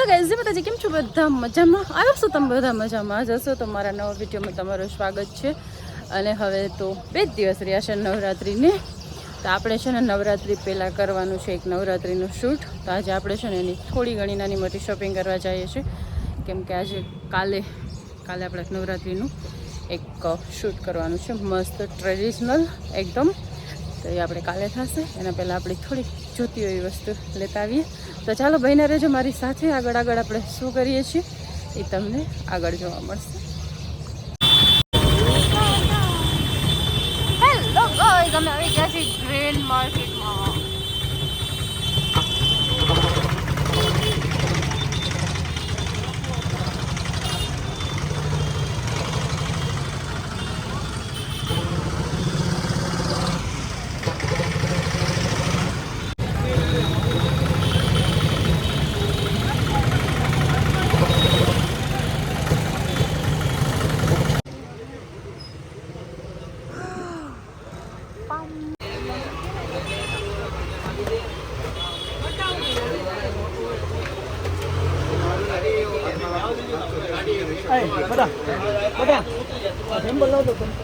Hello guys જે માતાજી કેમ છો? બધા મજામાં? આવ્યો છો તમે બધા મજામાં? જશો તો મારા નવા વિડીયોમાં તમારું સ્વાગત છે. અને હવે તો બે જ દિવસ રહ્યા છે નવરાત્રિને. તો આપણે છે ને નવરાત્રિ પહેલાં કરવાનું છે એક નવરાત્રિનું શૂટ તો આજે આપણે છે ને એની થોડી ઘણી નાની મોટી શોપિંગ કરવા જઈએ છીએ. કેમ કે આજે કાલે કાલે આપણે નવરાત્રિનું એક શૂટ કરવાનું છે. મસ્ત ટ્રેડિશનલ એકદમ. તો એ આપણે કાલે થશે. એના પહેલાં આપણી થોડીક જોતી એવી વસ્તુ લેતા આવીએ. તો ચાલો ભાઈને રહેજો મારી સાથે. આગળ આગળ આપણે શું કરીએ છીએ એ તમને આગળ જોવા મળશે હેલો ગાઈઝ અમે આવી ગયા છીએ ગ્રેન્ડ માર્કેટમાં બધા બધા જમ્બલ લાવતો તમે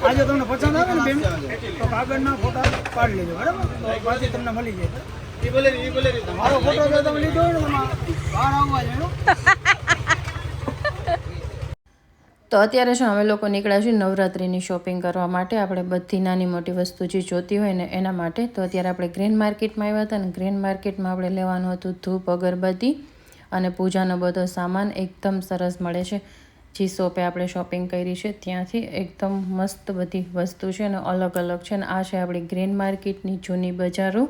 આજે તમને પસંદ આવે ને બેન તો કાગળના ફોટા પાડી લેજો બરાબર? પાછી તમને મળી જાય. મારો ફોટો તમે લીધો બહાર આવવા જોઈએ તો અત્યારે શું અમે લોકો નીકળ્યા છીએ નવરાત્રિની શોપિંગ કરવા માટે. આપણે બધી નાની મોટી વસ્તુ જે જોતી હોય ને એના માટે. તો અત્યારે આપણે ગ્રેન માર્કેટમાં આવ્યા હતા ને ગ્રેન માર્કેટમાં આપણે લેવાનું હતું ધૂપ, અગરબત્તી અને પૂજાનો બધો સામાન એકદમ સરસ મળે છે. જે શોપે આપણે શોપિંગ કરી છે. ત્યાંથી એકદમ મસ્ત બધી વસ્તુ છે અને અલગ અલગ છે અને આ છે આપણી ગ્રેન માર્કેટની જૂની બજારો.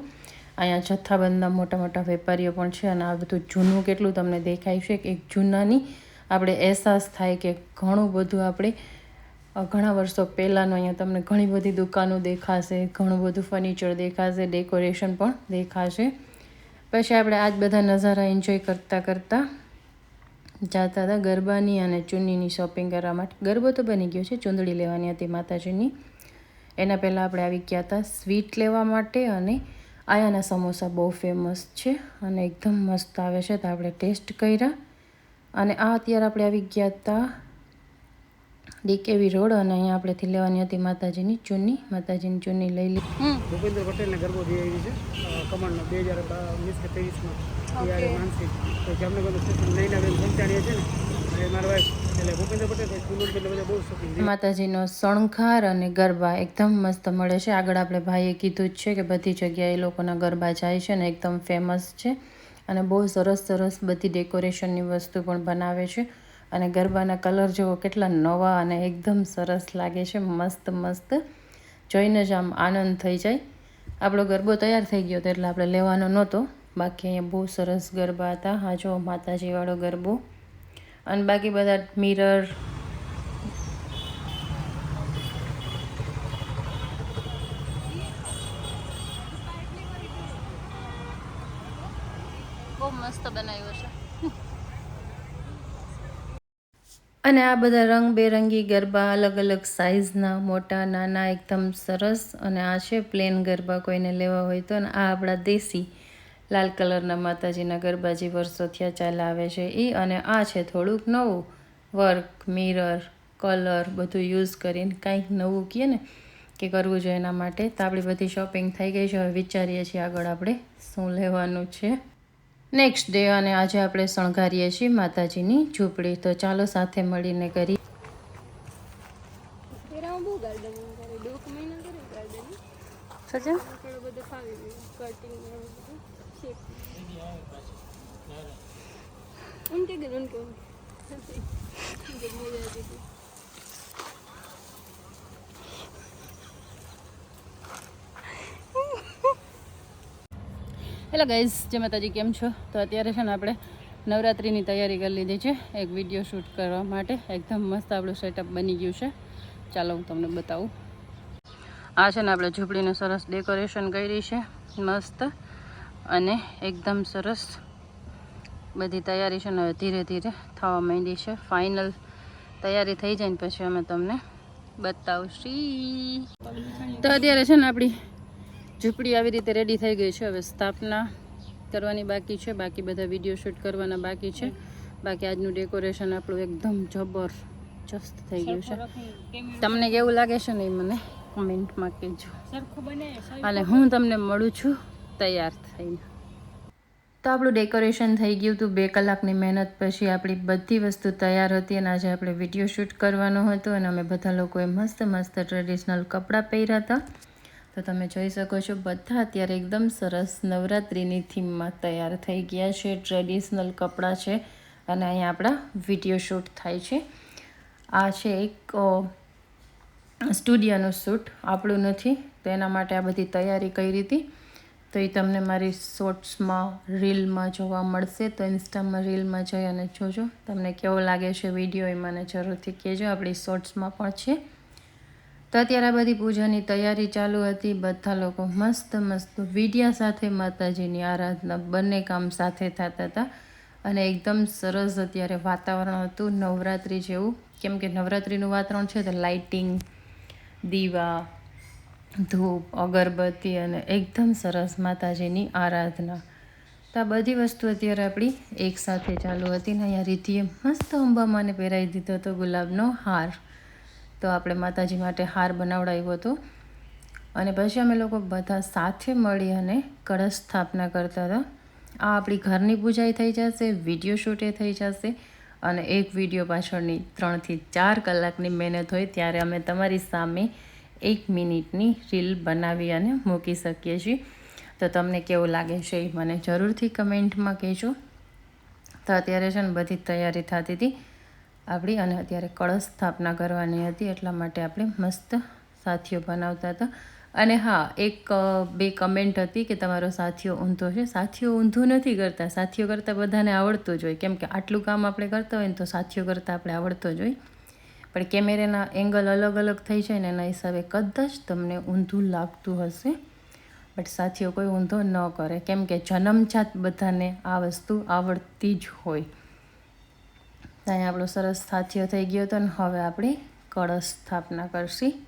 અહીંયા જથ્થાબંધના મોટા મોટા વેપારીઓ પણ છે અને આ બધું જૂનું કેટલું તમને દેખાય છે એક જૂનાની આપણે અહેસાસ થાય કે ઘણું બધું આપણે ઘણા વર્ષો પહેલાંનું અહીંયા તમને ઘણી બધી દુકાનો દેખાશે, ઘણું બધું ફર્નિચર દેખાશે ડેકોરેશન પણ દેખાશે. પછી આપણે આજ બધા નજારા એન્જોય કરતાં કરતાં જતા હતા ગરબાની અને ચુન્નીની શોપિંગ કરવા માટે. ગરબો તો બની ગયો છે, ચૂંદડી લેવાની હતી માતાજીની. એના પહેલાં આપણે આવી ગયા હતા સ્વીટ લેવા માટે અને આયાના સમોસા બહુ ફેમસ છે અને એકદમ મસ્ત આવે છે. તો આપણે ટેસ્ટ કર્યા. અને આ અત્યારે આપણે આવી ગયા હતા ડીકેવી રોડ અને અહીંયા આપણેથી લેવાની હતી માતાજીની ચુન્ની માતાજીની ચુન્ની લઈ લીધી ભૂપેન્દ્ર પટેલને ગરબો દઈ આવી છે અ, કમાન્ડનો બે હજાર વીસ કે ત્રેવીસમાં. ત્યારે માનસિક તો જામનગરનું સ્ટેશન નૈનાબેન પંચાણીયા છે ને મારા વાઈફ એટલે ભૂપેન્દ્ર પટેલ ભાઈ કુલુર એટલે બધા બહુ શોખીન માતાજીનો શણગાર અને ગરબા એકદમ મસ્ત મળે છે. આગળ આપણે ભાઈએ કીધું જ છે કે બધી જગ્યાએ એ લોકોના ગરબા જાય છે ને એકદમ ફેમસ છે. અને બહુ સરસ સરસ બધી ડેકોરેશનની વસ્તુ પણ બનાવે છે. અને ગરબાના કલર જેવો કેટલા નવા અને એકદમ સરસ લાગે છે. મસ્ત મસ્ત. જોઈને જ આમ આનંદ થઈ જાય. આપણો ગરબો તૈયાર થઈ ગયો હતો એટલે આપણે લેવાનો નહોતો. બાકી અહીંયા બહુ સરસ ગરબા હતા. હા જો માતાજીવાળો ગરબો. અને બાકી બધા મિરર બહુ મસ્ત બનાવ્યો છે. અને આ બધા રંગબેરંગી ગરબા અલગ અલગ સાઇઝના મોટા, નાના, એકદમ સરસ. અને આ છે પ્લેન ગરબા કોઈને લેવા હોય તો. અને આ આપણા દેશી લાલ કલરના માતાજીના ગરબા જે વર્ષો થયા ચાલ આવે છે એ. અને આ છે થોડુંક નવું. વર્ક મિરર કલર બધું યુઝ કરીને કાંઈક નવું કહીએ ને, કે કરવું જોઈએ એના માટે. તો આપણી બધી શોપિંગ થઈ ગઈ છે. હવે વિચારીએ છીએ આગળ આપણે શું લેવાનું છે. નેક્સ્ટ ડે અને આજે આપણે શણગારીએ છીએ માતાજીની ઝૂંપડી. તો ચાલો સાથે મળીને કરી. ઉનકે બહુ ગાર્ડન કરે દોઢ મહિના કરે ગાર્ડન સજન થોડું બધું ફાવી ગયું કટિંગ ને એવું બધું શેપ ઉનકે ગન ઉનકે એટલે ગાઈઝ જે માતાજી, કેમ છો? તો અત્યારે છે ને આપણે નવરાત્રિની તૈયારી કરી લીધી છે, એક વીડિયો શૂટ કરવા માટે. એકદમ મસ્ત આપણું સેટઅપ બની ગયું છે. ચાલો હું તમને બતાવું. આ છે ને આપણે ઝૂંપડીનું સરસ ડેકોરેશન કરી છે, મસ્ત અને એકદમ સરસ બધી તૈયારી છે ને હવે ધીરે ધીરે થવા માંડી છે. ફાઇનલ તૈયારી થઈ જાય ને પછી અમે તમને બતાવશી. તો અત્યારે છે ને આપણી ઝૂંપડી આવી રીતે રેડી થઈ ગઈ છે. હવે સ્થાપના કરવાની બાકી છે. બાકી બધા વીડિયો શૂટ કરવાના બાકી છે. બાકી આજનું ડેકોરેશન આપણું એકદમ જબરજસ્ત થઈ ગયું છે. તમને કેવું લાગે છે ને એ મને કોમેન્ટમાં કહેજો. અને હું તમને મળું છું તૈયાર થઈને. તો આપણું ડેકોરેશન થઈ ગયું હતું બે કલાકની મહેનત પછી આપણી બધી વસ્તુ તૈયાર હતી અને આજે આપણે વીડિયો શૂટ કરવાનો હતો અને અમે બધા લોકોએ મસ્ત મસ્ત ટ્રેડિશનલ કપડાં પહેર્યા હતા. તો તમે જોઈ શકો છો, બધા અત્યારે એકદમ સરસ નવરાત્રિની થીમમાં તૈયાર થઈ ગયા છે. ટ્રેડિશનલ કપડાં છે અને અહીંયા આપણા વીડિયો શૂટ થાય છે. આ છે એક સ્ટુડિયોનું શૂટ આપણું નથી, તો એના માટે આ બધી તૈયારી કરી હતી. તો એ તમને મારી શોર્ટ્સમાં રીલમાં જોવા મળશે. તો ઇન્સ્ટામાં રીલમાં જઈ અને જોજો. તમને કેવો લાગે છે વીડિયો એ મને જરૂરથી કહેજો. આપણી શોર્ટ્સમાં પણ છે. તો અત્યારે બધી પૂજાની તૈયારી ચાલુ હતી. બધા લોકો મસ્ત મસ્ત વિડિયા સાથે માતાજીની આરાધના બંને કામ સાથે થતા હતા. અને એકદમ સરસ અત્યારે વાતાવરણ હતું. નવરાત્રિ જેવું. કેમ કે નવરાત્રિનું વાતાવરણ છે તો લાઇટિંગ, દીવા, ધૂપ, અગરબત્તી અને એકદમ સરસ માતાજીની આરાધના. તો આ બધી વસ્તુ અત્યારે આપણી એકસાથે ચાલુ હતી ને અહીંયા રીતિએ મસ્ત અંબામાને પહેરાવી દીધો હતો ગુલાબનો હાર. તો આપણે માતાજી માટે હાર બનાવડાવ્યો હતો. અને પછી અમે લોકો બધા સાથે મળી અને કળશ સ્થાપના કરતા હતા. આ આપણી ઘરની પૂજાઈ થઈ જશે, વીડિયો શૂટે થઈ જશે અને એક વીડિયો પાછળની ત્રણથી ચાર કલાકની મહેનત હોય ત્યારે અમે તમારી સામે એક મિનિટની રીલ બનાવી અને મૂકી શકીએ છીએ. તો તમને કેવું લાગે છે એ મને જરૂરથી કમેન્ટમાં કહેજો. તો અત્યારે છે ને બધી તૈયારી થતી હતી. આપણી અને અત્યારે કળશ સ્થાપના કરવાની હતી એટલા માટે આપણે મસ્ત સાથીઓ બનાવતા હતા. અને હા, એક બે કમેન્ટ હતી કે તમારો સાથીઓ ઊંધો છે. સાથીઓ ઊંધું નથી કરતા. સાથીઓ કરતાં બધાને આવડતું જ હોય. કેમ કે આટલું કામ આપણે કરતા હોય ને તો સાથીઓ કરતાં આપણે આવડતો જ હોય. પણ કેમેરાના એંગલ અલગ અલગ થઈ જાય ને એના હિસાબે કદાચ તમને ઊંધું લાગતું હશે. બટ સાથીઓ કોઈ ઊંધો ન કરે. કેમ કે જન્મજાત બધાને આ વસ્તુ આવડતી જ હોય. તો અહીંયા આપણો સરસ સાથીઓ થઈ ગયો હતો ને હવે આપણે કળશ સ્થાપના કરશી.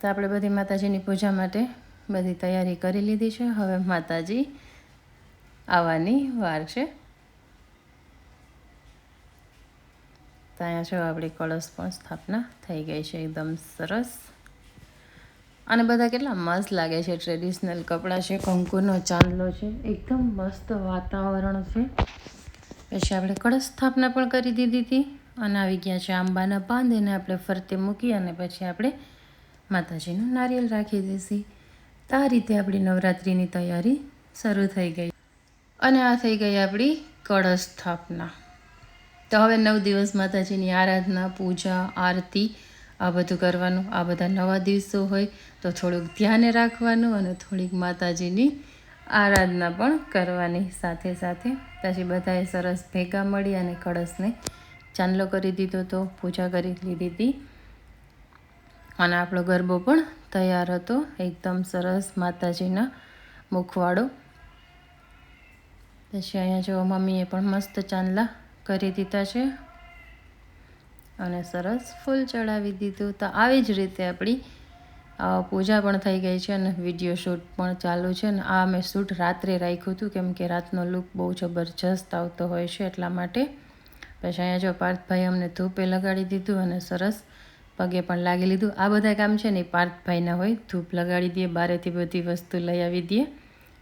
તો આપણે બધી માતાજીની પૂજા માટે બધી તૈયારી કરી લીધી છે. હવે માતાજી આવવાની વાર છે. તો અહીંયા જો આપણી કળશ પણ સ્થાપના થઈ ગઈ છે. એકદમ સરસ. અને બધા કેટલા મસ્ત લાગે છે. ટ્રેડિશનલ કપડાં છે, કંકુનો ચાંદલો છે. એકદમ મસ્ત વાતાવરણ છે. પછી આપણે કળશ સ્થાપના પણ કરી દીધી હતી. અને આવી ગયા છે આંબાના પાન એને આપણે ફરતે મૂકી અને પછી આપણે માતાજીનું નારિયેલ રાખી દઈશી. તો આ રીતે આપણી નવરાત્રિની તૈયારી શરૂ થઈ ગઈ. અને આ થઈ ગઈ આપણી કળશ સ્થાપના. તો હવે નવ દિવસ માતાજીની આરાધના, પૂજા, આરતી આ બધું કરવાનું. આ બધા નવા દિવસો હોય તો થોડુંક ધ્યાને રાખવાનું અને થોડીક માતાજીની આરાધના પણ કરવાની સાથે સાથે. પછી બધાએ સરસ ભેગા મળી અને કળશને ચાંદલો કરી દીધો તો પૂજા કરી લીધી હતી. અને આપણો ગરબો પણ તૈયાર હતો. એકદમ સરસ માતાજીના મુખવાડો. પછી અહીંયા જો મમ્મીએ પણ મસ્ત ચાંદલા કરી દીધા છે. અને સરસ ફૂલ ચડાવી દીધું. તો આવી જ રીતે આપણી પૂજા પણ થઈ ગઈ છે અને વીડિયો શૂટ પણ ચાલુ છે અને આ મેં શૂટ રાત્રે રાખ્યું હતું કેમ કે રાતનો લુક બહુ જબરજસ્ત આવતો હોય છે એટલા માટે. પછી અહીંયા જો પાર્થભાઈ અમને ધૂપે લગાડી દીધું અને સરસ પગે પણ લાગી લીધું. આ બધા કામ છે ને પાર્થભાઈના હોય. ધૂપ લગાડી દઈએ, બારેથી બધી વસ્તુ લઈ આવી દઈએ.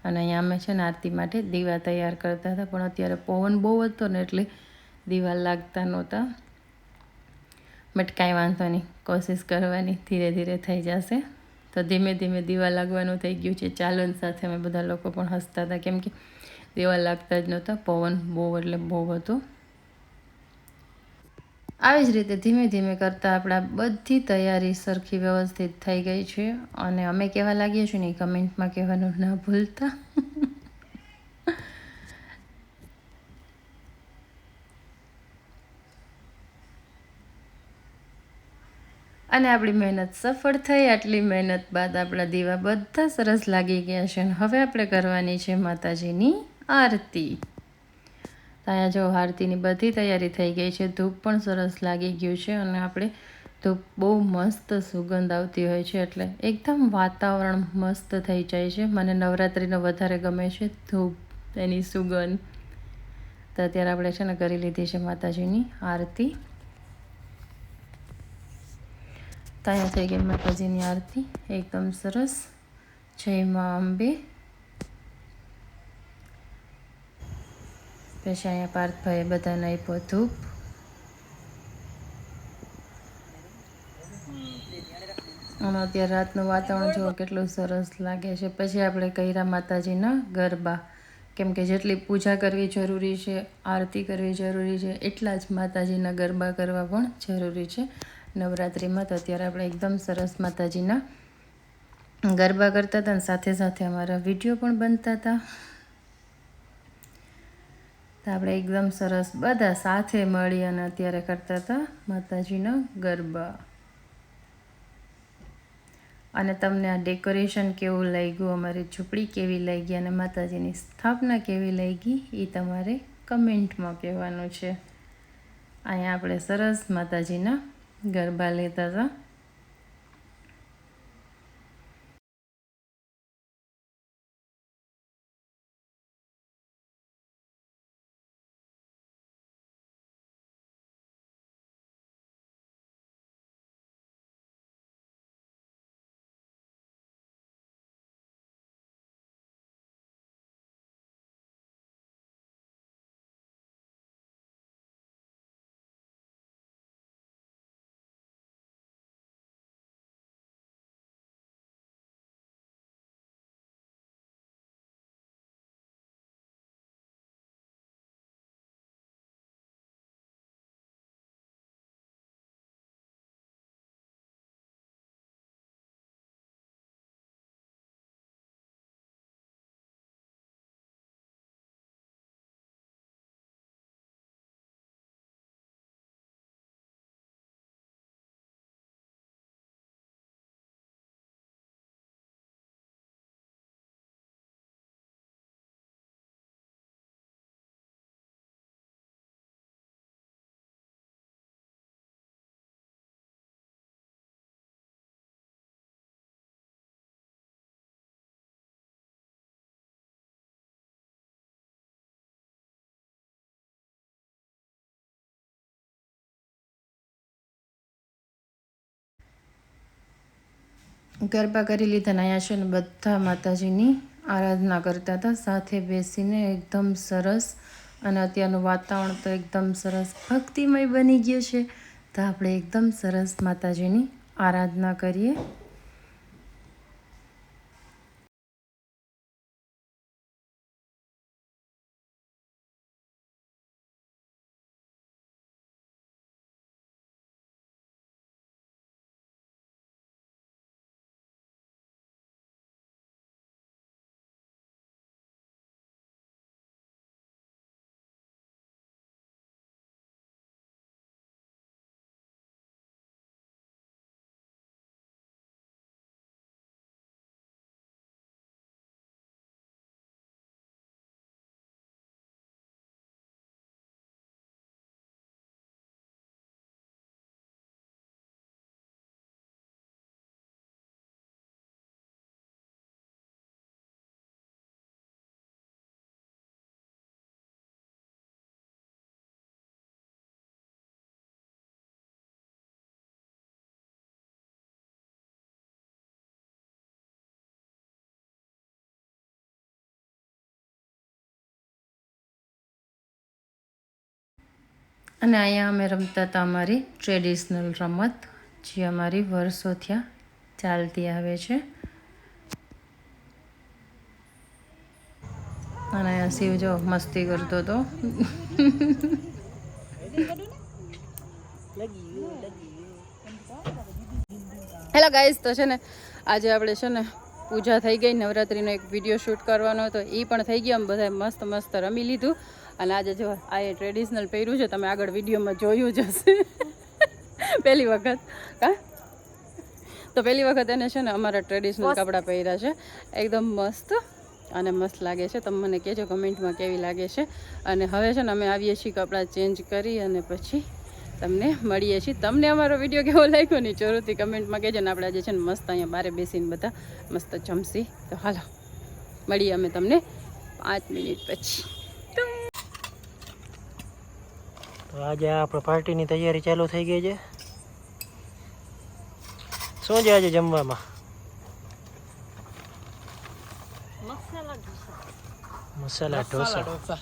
અને અહીંયા અમે છે ને આરતી માટે દીવા તૈયાર કરતા હતા. પણ અત્યારે પવન બહુ હતો ને એટલે દીવા લાગતા નહોતા. બટ કાંઈ વાંધો નહીં. કોશિશ કરવાની. ધીરે ધીરે થઈ જશે. તો ધીમે ધીમે દીવા લાગવાનું થઈ ગયું છે. ચાલન સાથે અમે બધા લોકો પણ હસતા હતા. કેમ કે દીવા લાગતા જ નહોતા. પવન બહુ એટલે બહુ હતું. આવી જ રીતે ધીમે ધીમે કરતાં આપણા બધી તૈયારી સરખી વ્યવસ્થિત થઈ ગઈ છે. અને અમે કહેવા લાગીએ છીએ ને કમેન્ટમાં કહેવાનું ના ભૂલતા. અને આપણી મહેનત સફળ થઈ, આટલી મહેનત બાદ આપણા દીવા બધા સરસ લાગી ગયા છે. અને હવે આપણે કરવાની છે માતાજીની આરતી. ત્યાં જો આરતીની બધી તૈયારી થઈ ગઈ છે. ધૂપ પણ સરસ લાગી ગયું છે અને આપણે ધૂપ બહુ મસ્ત સુગંધ આવતી હોય છે. એટલે એકદમ વાતાવરણ મસ્ત થઈ જાય છે. મને નવરાત્રિનો વધારે ગમે છે ધૂપ, એની સુગંધ. તો અત્યારે આપણે છે ને કરી લીધી છે માતાજીની આરતી. તો અહીંયા થઈ ગઈ માતાજીની આરતી એકદમ સરસ જય મા અંબે પછી અહીંયા પાર્થભાઈએ બધાને આપ્યો ધૂપ અને અત્યારે રાતનું વાતાવરણ જુઓ કેટલું સરસ લાગે છે પછી આપણે કર્યા માતાજીના ગરબા કેમ કે જેટલી પૂજા કરવી જરૂરી છે આરતી કરવી જરૂરી છે એટલા જ માતાજીના ગરબા કરવા પણ જરૂરી છે। નવરાત્રિમાં તો અત્યારે આપણે એકદમ સરસ માતાજીના ગરબા કરતા હતા અને સાથે સાથે અમારા વીડિયો પણ બનતા હતા. તો આપણે એકદમ સરસ બધા સાથે મળી અને અત્યારે કરતા હતા માતાજીના ગરબા. અને તમને આ ડેકોરેશન કેવું લાગ્યું, અમારી ઝૂંપડી કેવી લાગી અને માતાજીની સ્થાપના કેવી લાગી એ તમારે કમેન્ટમાં કહેવાનું છે. અહીંયા આપણે સરસ માતાજીના ગરબા લેતા હતા ગરબા કરી લીધા અહીંયા બધા માતાજીની આરાધના કરતા હતા. સાથે બેસીને એકદમ સરસ અને અત્યારનું વાતાવરણ તો એકદમ સરસ ભક્તિમય બની ગયું છે. તો આપણે એકદમ સરસ માતાજીની આરાધના કરીએ. અને અહીંયા અમે રમતા હતા અમારી ટ્રેડિશનલ રમત, જે અમારી વર્ષોથી ચાલતી આવે છે. અને અહીંયા શિવ જો મસ્તી કરતો હતો. હેલો ગાઈઝ તો છે ને આજે આપણે છે ને પૂજા થઈ ગઈ, નવરાત્રિનો એક વીડિયો શૂટ કરવાનો હતો. એ પણ થઈ ગયો, અમે બધાએ મસ્ત મસ્ત રમી લીધું. અને આજે જો આ એ ટ્રેડિશનલ પહેર્યું છે તમે આગળ વિડીયોમાં જોયું જ હશે. પહેલી વખત. હા તો પહેલી વખત એને છે ને અમારા ટ્રેડિશનલ કપડાં પહેર્યા છે. એકદમ મસ્ત અને મસ્ત લાગે છે. તમે મને કહેજો કમેન્ટમાં કેવી લાગે છે. અને હવે છે ને અમે આવીએ છીએ કપડાં ચેન્જ કરી અને પછી તમને મળીએ છીએ. તમને અમારો વીડિયો કેવો લાગ્યો ને જરૂરથી કમેન્ટમાં કહેજો ને આપણે આજે છે ને મસ્ત અહીંયા બારે બેસીને બધા મસ્ત જમશી. તો હાલો મળીએ અમે તમને પાંચ મિનિટ પછી તો આજે આપણે પાર્ટીની તૈયારી ચાલુ થઈ ગઈ છે. શું છે આજે જમવામાં? મસાલા ઢોસા.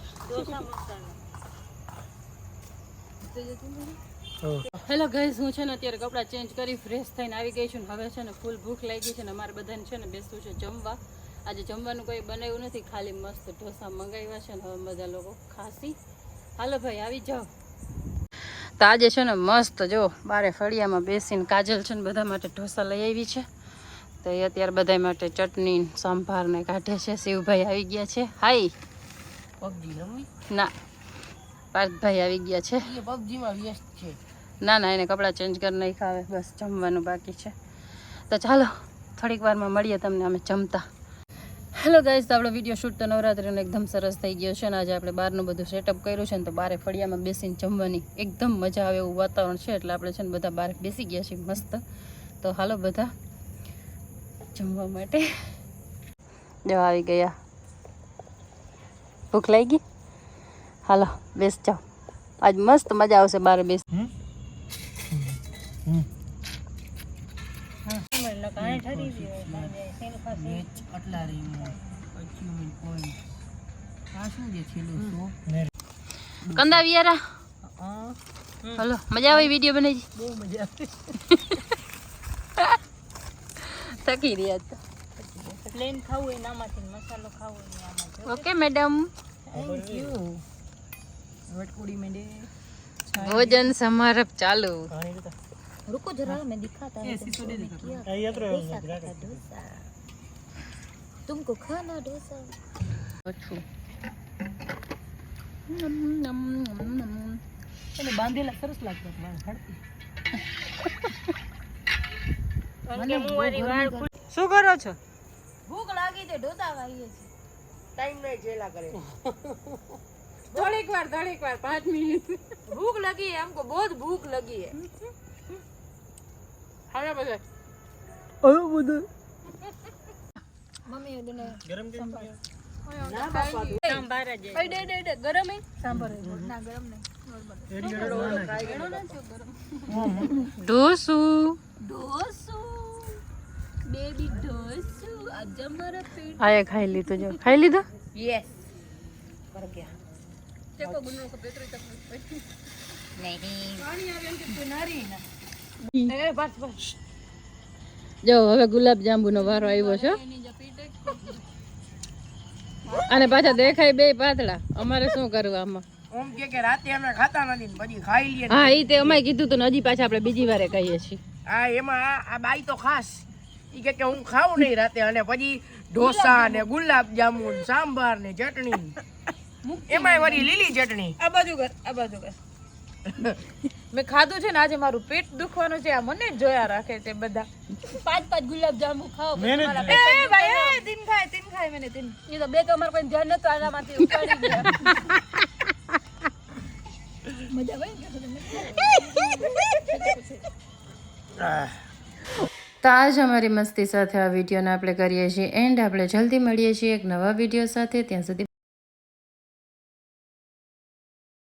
હેલો ગાઈઝ હું છે ને અત્યારે કપડાં ચેન્જ કરી ફ્રેશ થઈને આવી ગઈ છું ને હવે છે ને ફૂલ ભૂખ લાગી છે ને અમારે બધાને છે ને બેસવું છે જમવા. આજે જમવાનું કંઈ બનાવ્યું નથી, ખાલી મસ્ત ઢોસા મંગાવ્યા છે ને હવે બધા લોકો ખાસી હાલો ભાઈ, આવી જાઓ. તો આજે છે ને મસ્ત જો બારે ફળિયામાં બેસીને કાજલ છે ને બધા માટે ઢોસા લઈ આવી છે. તો એ અત્યારે બધા માટે ચટણી સંભારને સંભાર ને કાઢે છે. શિવભાઈ આવી ગયા છે. હાઈ ના પાર્થભાઈ આવી ગયા છે. ના ના એને કપડાં ચેન્જ કરી નહીં ખાવે બસ જમવાનું બાકી છે. તો ચાલો થોડીક વારમાં મળીએ તમને અમે જમતા. હેલો ગાઈઝ તો આપણો વીડિયો શૂટ તો નવરાત્રિનો એકદમ સરસ થઈ ગયો છે અને આજે આપણે બહારનું બધું સેટઅપ કર્યું છે ને તો બારે ફળિયામાં બેસીને જમવાની એકદમ મજા આવે એવું વાતાવરણ છે એટલે આપણે છે ને બધા બહાર બેસી ગયા છીએ મસ્ત. તો હાલો બધા જમવા માટે. જો આવી ગયા. ભૂખ લાગી? હાલો, બેસ જાઓ. આજ મસ્ત મજા આવશે બહાર બેસ હમ? હમ. ને કંદા વિયારા હલો મજા આવે વીડિયો બનાવી? બહુ મજા આવે. થકી રહ્યા હતા પ્લેન ખાવું હોય નામાંથી મસાલો ખાવો હોય આમાં ઓકે મેડમ. થેન્ક યુ વટકુડી મેંડે ભોજન સમારંભ ચાલુ. પાણી લેતા. रुको जरा मैं दिखाता हूँ तुमको मैं किया આ યાત્રા डोसा खाया डोसा तुमको खाना डोसा ઓછું નમ, નમ, નમ, નમ. એને બાંધેલા સરસ લાગતો શું કરો છો ભૂખ લાગી તે ડોસા ખાઈએ છે થોડીક વાર થોડીક વાર પાંચ મિનિટ भूख लगी है हमको बहुत भूख लगी है હવે બધે. હવે બધે. મમ્મી દને ગરમ ગરમ સાંભાર જ ઢોસુ. ઢોસુ. બેબી ઢોસુ. આજ મારા પેટ આયા ખાઈ લીધું જો. ખાઈ લીધું? યસ. ગયા. નહીં. જો હવે ગુલાબ જાંબુનો વારો આવ્યો છે. અને પાછા દેખાય બે પાતળા. અમારે શું કરવું આમાં? ઓમ કે કે રાતે અમે ખાતા નથી ને ખાઈ લઈએ હા એ તે અમારે કીધું તો હજી પાછા આપણે બીજી વારે કહીએ છીએ. આ એમાં આ આ બાઈ તો ખાસ. એ કે કે હું ખાઉં નહીં રાતે. અને પછી ઢોસા ને ગુલાબ જાંબુ સાંભાર ને ચટણી. એમાંય વળી લીલી ચટણી. આ બાજુ કર આ બાજુ કર. મેં ખાધું છે ને આજે મારું પેટ દુખવાનું છે આ મને જ જોયા રાખે છે બધા. પાંચ પાંચ ગુલાબ જાંબુ ખાઓ મેં એ ભાઈ એ દિન ખાય દિન ખાય મેને દિન એ તો બે તો અમારે કોઈ ધ્યાન નતો આનામાંથી ઉપાડી ગયા. મજા આવે તો આજ અમારી મસ્તી સાથે આ વિડીયોને આપણે કરીએ છીએ એન્ડ આપણે જલ્દી મળીએ છીએ એક નવા વીડિયો સાથે ત્યાં સુધી